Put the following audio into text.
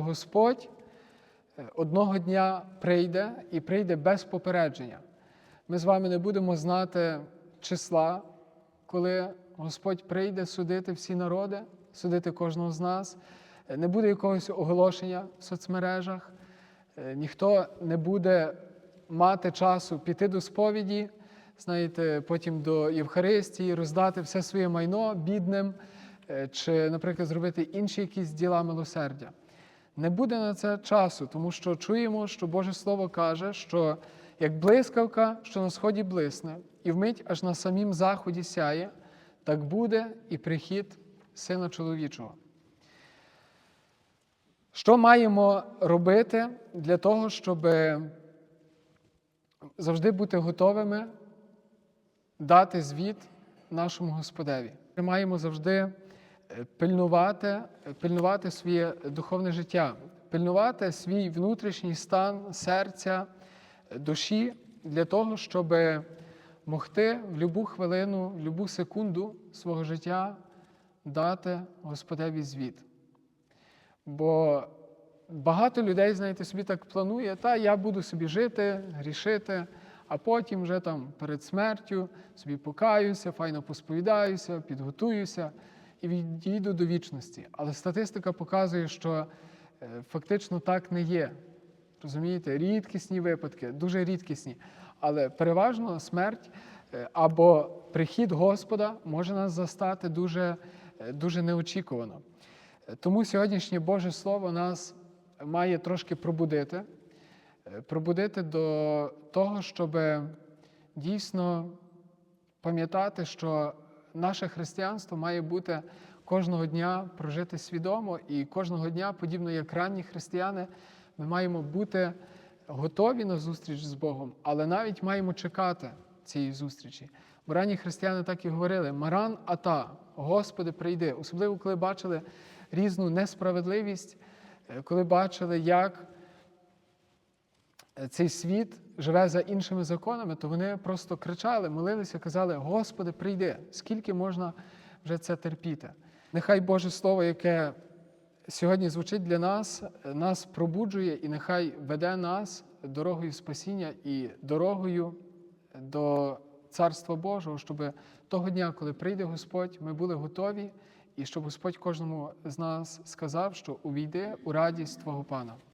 Господь е, одного дня прийде і прийде без попередження. Ми з вами не будемо знати числа, коли Господь прийде судити всі народи, судити кожного з нас. Е, Не буде якогось оголошення в соцмережах, Е, ніхто не буде мати часу піти до сповіді, знаєте, потім до Євхаристії, роздати все своє майно бідним, чи, наприклад, зробити інші якісь діла милосердя. Не буде на це часу, тому що чуємо, що Боже Слово каже, що як блискавка, що на сході блисне, і вмить аж на самім заході сяє, так буде і прихід Сина чоловічого. Що маємо робити для того, щоб завжди бути готовими дати звіт нашому Господеві? Ми маємо завжди пильнувати, е, пильнувати своє духовне життя, пильнувати свій внутрішній стан серця, е, душі для того, щоб могти в будь-яку хвилину, в будь-яку секунду свого життя дати Господеві звіт. Бо багато людей, знаєте, собі так планує, та я буду собі жити, грішити, а потім вже там перед смертю собі покаюся, файно посповідаюся, підготуюся і відійду до вічності. Але статистика показує, що е, фактично так не є. Розумієте, рідкісні випадки, дуже рідкісні. Але переважно смерть е, або прихід Господа може нас застати дуже, е, дуже неочікувано. Тому сьогоднішнє Боже Слово нас має трошки пробудити, пробудити до того, щоб дійсно пам'ятати, що наше християнство має бути кожного дня прожити свідомо, і кожного дня, подібно як ранні християни, ми маємо бути готові на зустріч з Богом, але навіть маємо чекати цієї зустрічі. Бо ранні християни так і говорили: Маран ата, Господи, прийди. Особливо, коли бачили різну несправедливість, е, коли бачили, як цей світ живе за іншими законами, то вони просто кричали, молилися, казали: Господи, прийди, скільки можна вже це терпіти. Нехай Боже Слово, яке сьогодні звучить для нас, нас пробуджує і нехай веде нас дорогою спасіння і дорогою до Царства Божого, щоб того дня, коли прийде Господь, ми були готові, і щоб Господь кожному з нас сказав, що увійди у радість Твого Пана.